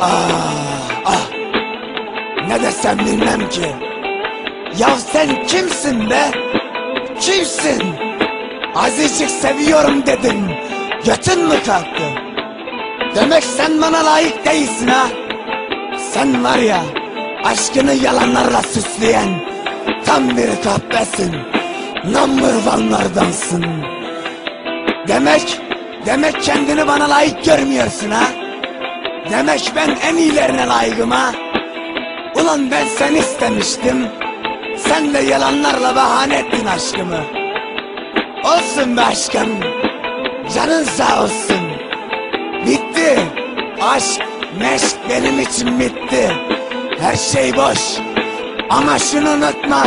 Ah, ah. Ne desem bilmem ki. Ya sen kimsin be? Kimsin? Azıcık seviyorum dedim. Götün mü kalktı? Demek sen bana layık değilsin ha? Sen var ya aşkını yalanlarla süsleyen tam bir kahpesin. Number one'lardansın. Demek, demek kendini bana layık görmüyorsun ha? Demek ben en iyilerine layıkım ha? Ulan ben seni istemiştim. Sen de yalanlarla bahane ettin aşkımı. Olsun be aşkım. Canın sağ olsun. Bitti. Aşk, meşk benim için bitti. Her şey boş. Ama şunu unutma.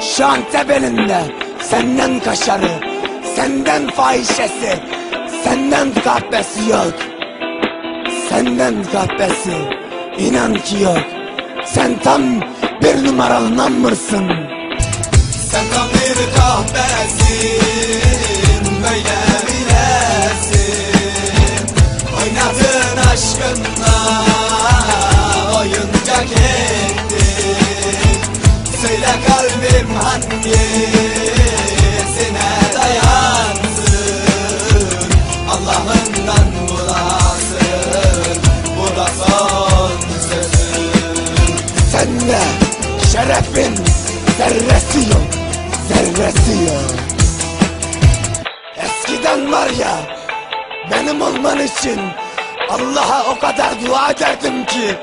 Şu an tepelinde. Senden kaşarı, senden fahişesi, senden kahpesi yok. Senden kahpesi, inan ki yok. Sen tam bir numaralı numbersın. Sen tam bir kahpesin Böyle bilesin Oynadın aşkınla Oyuncak ettin Söyle kalbim hangisine Sende şerefin zerresi yok, zerresi yok. Eskiden var ya, benim olman için Allah'a o kadar dua ederdim ki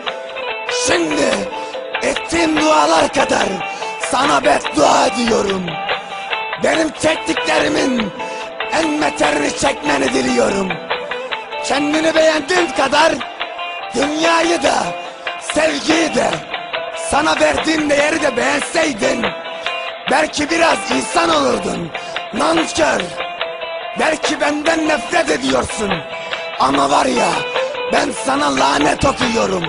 Şimdi ettiğim dualar kadar sana beddua ediyorum. Benim çektiklerimin en beterini çekmeni diliyorum. Kendini beğendiğin kadar dünyayı da sevgiyi de sana verdiğim değeri de beğenseydin belki biraz insan olurdun. Nankör. Belki benden nefret ediyorsun. Ama var ya ben sana lanet okuyorum.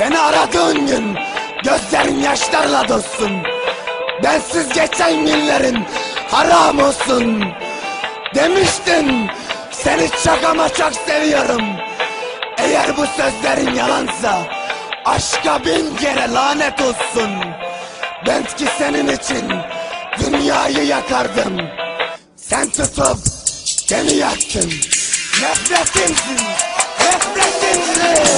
Beni aradığın gün gözlerin yaşlarla dolsun. Bensiz geçen günlerin haram olsun. Demiştin seni çok ama çok seviyorum. Eğer bu sözlerin yalansa aşka bin kere lanet olsun. Ben ki senin için dünyayı yakardım. Sen tutup beni yaktın. Nefretimsin, nefretimsin.